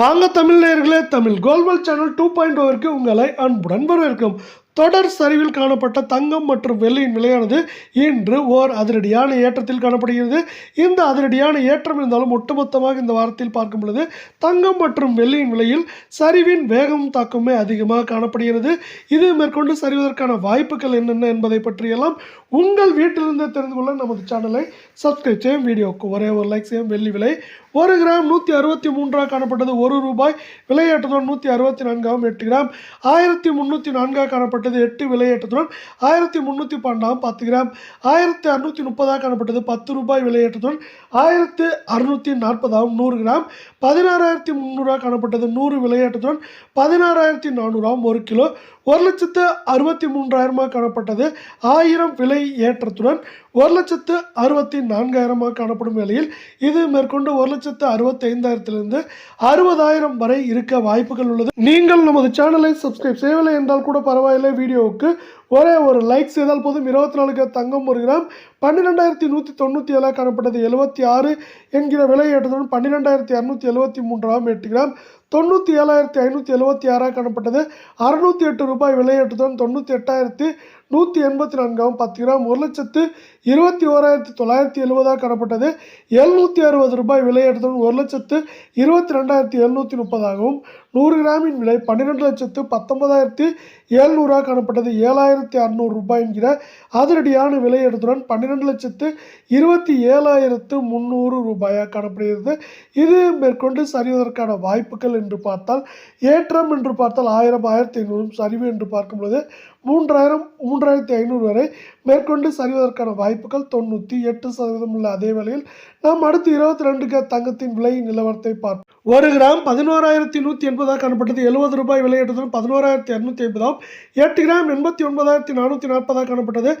வாங்க தமிழ் நேர்களே தமிழ் கோல்வல் சேனல் டூ பாயிண்ட் ஓவிற்கு உங்களை அன்புடன் வரவேற்கும். தொடர் சரிவில் காணப்பட்ட தங்கம் மற்றும் வெள்ளியின் விலையானது இன்று ஓர் அதிரடியான ஏற்றத்தில் காணப்படுகிறது. இந்த அதிரடியான ஏற்றம் இருந்தாலும் ஒட்டுமொத்தமாக இந்த வாரத்தில் பார்க்கும் பொழுது தங்கம் மற்றும் வெள்ளியின் விலையில் சரிவின் வேகம் தாக்கமே அதிகமாக காணப்படுகிறது. இது மேற்கொண்டு சரிவதற்கான வாய்ப்புகள் என்னென்ன என்பதை பற்றியெல்லாம் உங்கள் வீட்டிலிருந்து தெரிந்து கொள்ள நமது சேனலை சப்ஸ்கிரைப் செய்யும் வீடியோவுக்கு ஒரே ஒரு லைக் செய்யும் வெள்ளி விலை ஒரு கிராம் நூற்றி அறுபத்தி மூன்றாக காணப்பட்டது ஒரு ரூபாய். விலையேற்றத்துடன் நூற்றி அறுபத்தி நான்காகவும் எட்டு கிராம் ஆயிரத்தி முந்நூற்றி நான்காக காணப்பட்டது எட்டு விலையேற்றத்துடன் ஆயிரத்தி முந்நூற்றி பன்னெண்டாம் பத்து கிராம் ஆயிரத்தி அறுநூற்றி முப்பதாக காணப்பட்டது பத்து ரூபாய் விலையேற்றத்துடன் ஆயிரத்து அறுநூற்றி நாற்பதாம் நூறு கிராம் பதினாறாயிரத்தி முந்நூறுவா காணப்பட்டது நூறு விலையேற்றத்துடன் பதினாறாயிரத்தி நானூறாம் ஒரு கிலோ ஒரு லட்சத்து அறுபத்தி மூன்றாயிரமாக காணப்பட்டது ஆயிரம் விலை ஏற்றத்துடன் ஒரு லட்சத்து அறுபத்தி நான்காயிரமாக காணப்படும் வேளையில் இது மேற்கொண்டு ஒரு லட்சத்து அறுபத்தைந்தாயிரத்திலிருந்து அறுபதாயிரம் வரை இருக்க வாய்ப்புகள் உள்ளது. நீங்கள் நமது சேனலை சப்ஸ்கிரைப் செய்யவில்லை என்றால் கூட பரவாயில்லை. வீடியோவுக்கு ஒரே ஒரு லைக் செய்தால் போதும். இருபத்தி நாலுக்கு தங்கம் ஒரு கிராம். பன்னிரெண்டாயிரத்தி நூற்றி தொண்ணூற்றி ஏழாக காணப்பட்டது எழுபத்தி ஆறு என்கிற விலை ஏற்றத்துடன் பன்னிரெண்டாயிரத்தி இரநூத்தி எழுபத்தி மூன்றாம் எட்டு கிராம். தொண்ணூற்றி ஏழாயிரத்தி ஐநூற்றி எழுபத்தி ஆறாக காணப்பட்டது. அறுநூற்றி எட்டு ரூபாய் விலையேற்றத்துடன் தொண்ணூற்றி எட்டாயிரத்தி நூற்றி எண்பத்தி நான்காகவும் பத்து கிராம் ஒரு லட்சத்து இருபத்தி ஓராயிரத்தி தொள்ளாயிரத்தி எழுபதாக காணப்பட்டது. எழுநூற்றி அறுபது ரூபாய் விலையேற்றத்துடன் ஒரு லட்சத்து இருபத்தி ரெண்டாயிரத்தி எழுநூற்றி முப்பதாகவும் நூறு கிராமின் விலை பன்னிரெண்டு லட்சத்து பத்தொன்பதாயிரத்தி எழுநூறாக காணப்பட்டது. ஏழாயிரத்தி அறநூறு ரூபாய் என்கிற அதிரடியான விலையேற்றத்துடன் பன்னிரெண்டு லட்சத்து இருபத்தி ஏழாயிரத்து முந்நூறு ரூபாயாக காணப்படுகிறது. இது மேற்கொண்டு சரிவதற்கான வாய்ப்புகள் என்று பார்த்தால் ஏற்றம் என்று பார்த்தால் ஆயிரம் ஆயிரத்தி ஐநூறும் சரிவு என்று பார்க்கும் பொழுது மூன்றாயிரம் மூன்றாயிரத்தி ஐநூறு வரை மேற்கொண்டு சரிவதற்கான வாய்ப்புகள் தொண்ணூற்றி எட்டு சதவீதம் உள்ள அதே வேளையில் நாம் அடுத்து இருபத்தி ரெண்டுக்கு தங்கத்தின் விலை நிலவரத்தை பார்ப்போம். ஒரு கிராம் பதினோராயிரத்தி நூற்றி எண்பதாக காணப்பட்டது. எழுபது ரூபாய் விலையேற்றதும் பதினோராயிரத்தி இரநூத்தி ஐம்பதாம் எட்டு கிராம் எண்பத்தி ஒன்பதாயிரத்தி நானூற்றி நாற்பதாக காணப்பட்டது.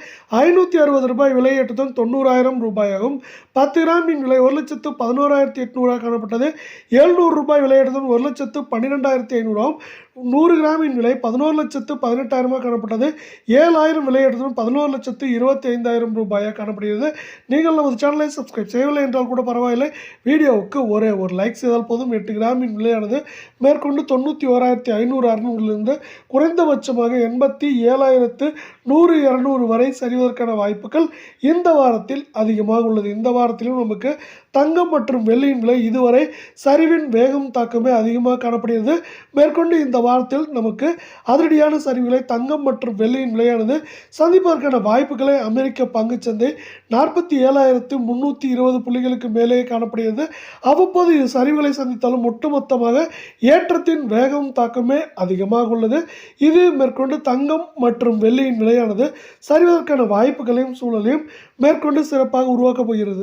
ஐநூற்றி அறுபது ரூபாய் விலையேற்றதும் தொண்ணூறாயிரம் ரூபாயாகும் பத்து கிராமின் விலை ஒரு லட்சத்து பதினோராயிரத்தி எட்நூறாக காணப்பட்டது. எழுநூறு ரூபாய் விலையேற்றத்துடன் ஒரு லட்சத்து பன்னிரெண்டாயிரத்தி ஐநூறாகும் நூறு கிராமின் விலை பதினோரு லட்சத்து பதினெட்டாயிரமாக காணப்பட்டது. ஏழாயிரம் விலையேற்றத்துடன் பதினோரு லட்சத்து இருபத்தி ஐந்தாயிரம் ரூபாயாக காணப்படுகிறது. நீங்கள் நமது சேனலை சப்ஸ்கிரைப் செய்யவில்லை என்றால் கூட பரவாயில்லை. வீடியோவுக்கு ஒரே ஒரு லைக் செய்தால் போதும். எட்டு கிராமின் விலையானது மேற்கொண்டு தொண்ணூற்றி ஓராயிரத்தி ஐநூறு அறுநூறிலிருந்து குறைந்தபட்சமாக எண்பத்தி ஏழாயிரத்து நூறு இரநூறு வரை சரிவதற்கான வாய்ப்புகள் இந்த வாரத்தில் அதிகமாக உள்ளது. இந்த வாரத்திலும் நமக்கு தங்கம் மற்றும் வெள்ளியின் விலை இதுவரை சரிவின் வேகம் தாக்கமே அதிகமாக காணப்படுகிறது. மேற்கொண்டு இந்த வாரத்தில் நமக்கு அதிரடியான சரிவுகளை தங்கம் மற்றும் வெள்ளியின் விலையானது சந்திப்பதற்கான வாய்ப்புகளை அமெரிக்க பங்குச்சந்தை நாற்பத்தி ஏழாயிரத்து முந்நூற்றி இருபது புள்ளிகளுக்கு மேலே காணப்படுகிறது. அவ்வப்போது இது சரிவுகளை சந்தித்தாலும் ஒட்டுமொத்தமாக ஏற்றத்தின் வேகம் தாக்கமே அதிகமாக உள்ளது. இது மேற்கொண்டு தங்கம் மற்றும் வெள்ளியின் விலையானது சரிவதற்கான வாய்ப்புகளையும் சூழலையும் மேற்கொண்டு சிறப்பாக உருவாக்கப் போகிறது.